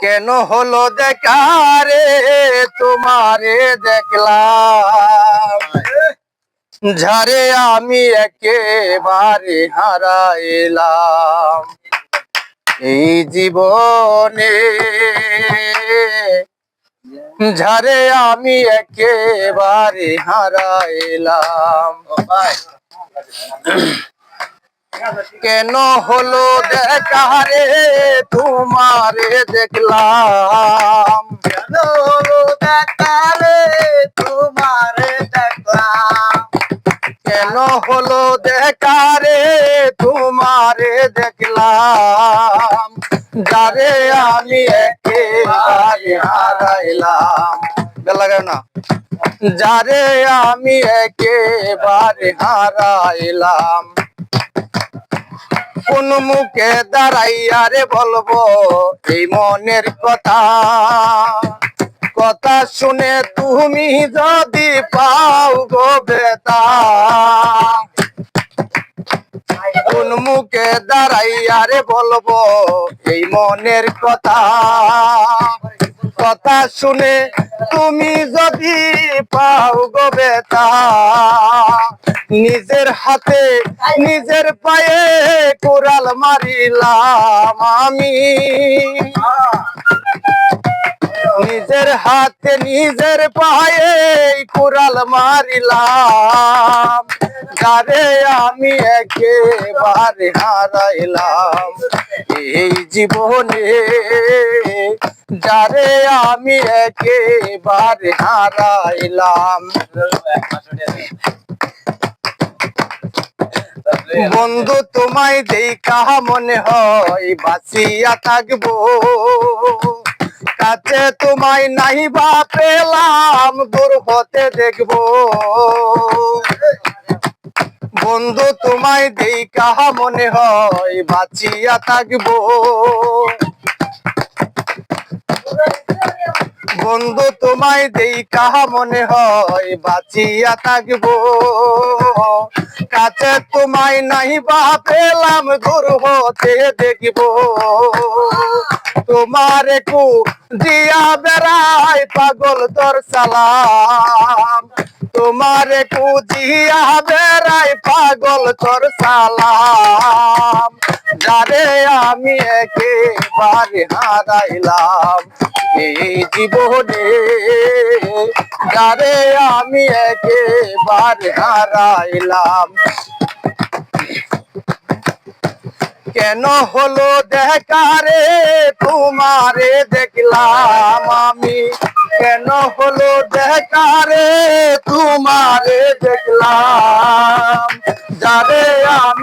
কেন হলো দেখারে? তোমারে দেখলাম। ঝারে আমি একেবারে হারাইলাম। এই জীবনে ঝারে আমি একেবারে হারাইলাম। কেন হলো দেখারে তোমারে দেখলাম। কেন হলো দেখারে তোমারে দেখলাম। কেন হলো দেখারে তোমারে দেখলাম। যারে আমি একেবারে হারাইলাম। বেলা গেল না। যারে আমি একেবারে হারাইলাম। কোন মুখে দাঁড়াইয়া রে বলব, এই মনের কথা। কথা শুনে তুমি যদি পাও গো বেতা কোন মুখে দাঁড়াইয়া রে বলব, এই মনের কথা। কথা শুনে তুমি যদি পাও গো বেতা নিজের হাতে নিজের পায়ে কোরাল মারিলাম আমি। নিজের হাতে নিজের পায়ে কোরাল মারিলাম, যারে আমি একেবারে হারাইলাম। এই জীবনে যারে আমি একেবারে হারাইলাম। বন্ধু, তোমায় দেখা মনে হয় বাঁচিয়া থাকব। কাছে তোমায় নাই বা পেলাম, দূর হতে দেখব। বন্ধু, তোমায় দেখা মনে হয় বাঁচিয়া থাকব। বন্ধু, তোমায় দেই কাহা মনে হয়, বাঁচিয়া থাকব। কাছে তোমায় নাই বা পেলাম, দূর হতে দেখব। তোমার কু দিয়া বেড়াই, পাগল তোর সালাম। তোমার কু দিয়া বেড়াই, পাগল তোর সালাম। যারে আমি একেবারে হারাইলাম এই জীবনে যারে আমি একেবারে হারাইলাম। কেন হলো দেখারে তোমারে দেখলাম আমি। কেন হলো দেখারে তোমারে দেখলাম। যারে